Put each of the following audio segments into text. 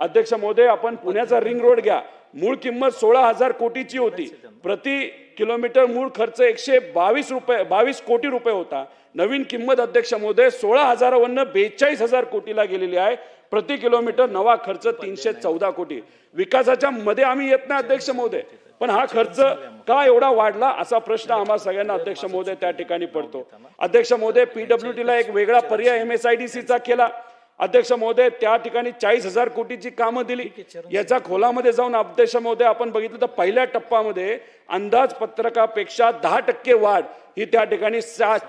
अध्यक्ष महोदय आपण पुण्याचा रिंग रोड घ्या. मूळ किंमत सोळा हजार कोटीची होती. प्रति किलोमीटर मूळ खर्च एकशे बावीस रुपये बावीस कोटी रुपये होता. नवीन किंमत अध्यक्ष महोदय सोळा हजारावरनं बेचाळीस हजार कोटीला गेलेली आहे. प्रति किलोमीटर नवा खर्च तीनशे चौदा कोटी. विकासाच्या मध्ये आम्ही येत नाही अध्यक्ष महोदय. पण हा खर्च का एवढा वाढला असा प्रश्न आम्हा सगळ्यांना अध्यक्ष महोदय त्या ठिकाणी पडतो. अध्यक्ष महोदय पीडब्ल्यू ला एक वेगळा पर्याय एम एस आय डी सीचा केला. अध्यक्ष महोदय त्या ठिकाणी चाळीस हजार कोटीची कामं दिली. याचा खोलामध्ये जाऊन अध्यक्ष महोदय आपण बघितलं तर पहिल्या टप्प्यामध्ये अंदाजपत्रकापेक्षा दहा टक्के वाढ ही त्या ठिकाणी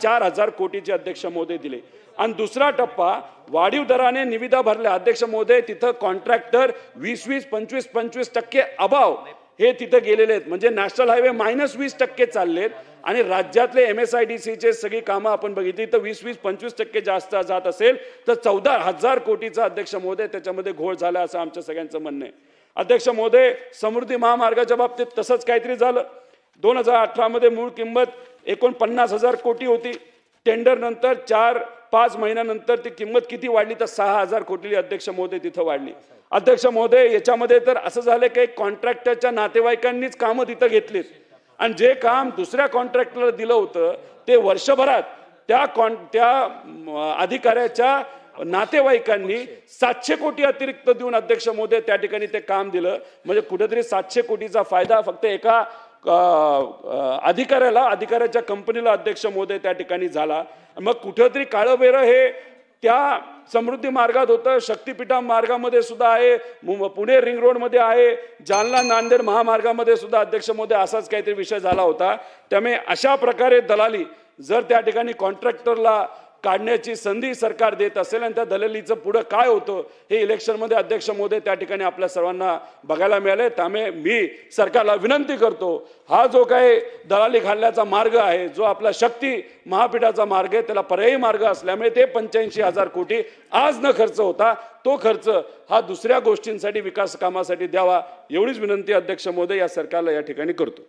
चार हजार कोटीचे अध्यक्ष महोदय दिले. आणि दुसरा टप्पा वाढीव दराने निविदा भरल्या. अध्यक्ष महोदय तिथं कॉन्ट्रॅक्टर वीस वीस पंचवीस पंचवीस टक्के अभाव. हे तिथं गेलेले आहेत. म्हणजे नॅशनल हायवे मायनस वीस टक्के चाललेत आणि राज्यातले एम एस आय डी सीचे सगळी कामं आपण बघितली. तर वीस वीस पंचवीस टक्के जास्त जात असेल तर चौदा हजार कोटीचा अध्यक्ष महोदय त्याच्यामध्ये घोळ झाला असं आमच्या सगळ्यांचं म्हणणं आहे. अध्यक्ष महोदय समृद्धी महामार्गाच्या बाबतीत तसंच काहीतरी झालं. दोन हजार अठरामध्ये मूळ किंमत एकोणपन्नास हजार कोटी होती. टेंडर नंतर चार पाच महिन्यानंतर ती किंमत किती वाढली तर सहा हजार कोटी अध्यक्ष महोदय तिथं वाढली. अध्यक्ष महोदय याच्यामध्ये तर असं झालं की कॉन्ट्रॅक्टरच्या नातेवाईकांनीच कामं तिथं घेतलीत. आणि जे काम दुसऱ्या कॉन्ट्रॅक्टरला दिलं होतं ते वर्षभरात त्या कॉन त्या अधिकाऱ्याच्या नातेवाईकांनी सातशे कोटी अतिरिक्त देऊन अध्यक्ष महोदय त्या ठिकाणी ते काम दिलं. म्हणजे कुठेतरी सातशे कोटीचा फायदा फक्त एका अधिकाऱ्याला अधिकाऱ्याच्या कंपनीला अध्यक्ष महोदय त्या ठिकाणी झाला. मग कुठेतरी काळं हे त्या समृद्धी मार्गात होतं. शक्तिपीठा मार्गामध्ये सुद्धा आहे. पुणे रिंग रोडमध्ये आहे. जालना नांदेड महामार्गामध्ये सुद्धा अध्यक्ष महोदय असाच काहीतरी विषय झाला होता. त्यामुळे अशा प्रकारे दलाली जर त्या ठिकाणी कॉन्ट्रॅक्टरला काढण्याची संधी सरकार देत असेल आणि त्या दलालीचं पुढं काय होतं हे इलेक्शनमध्ये अध्यक्ष महोदय त्या ठिकाणी आपल्या सर्वांना बघायला मिळाले. त्यामुळे मी सरकारला विनंती करतो हा जो काही दलाली घालण्याचा मार्ग आहे जो आपला शक्ती महापीठाचा मार्ग आहे त्याला पर्यायी मार्ग असल्यामुळे ते पंच्याऐंशी हजार कोटी आज न खर्च होता तो खर्च हा दुसऱ्या गोष्टींसाठी विकास कामासाठी द्यावा एवढीच विनंती अध्यक्ष महोदय या सरकारला या ठिकाणी करतो.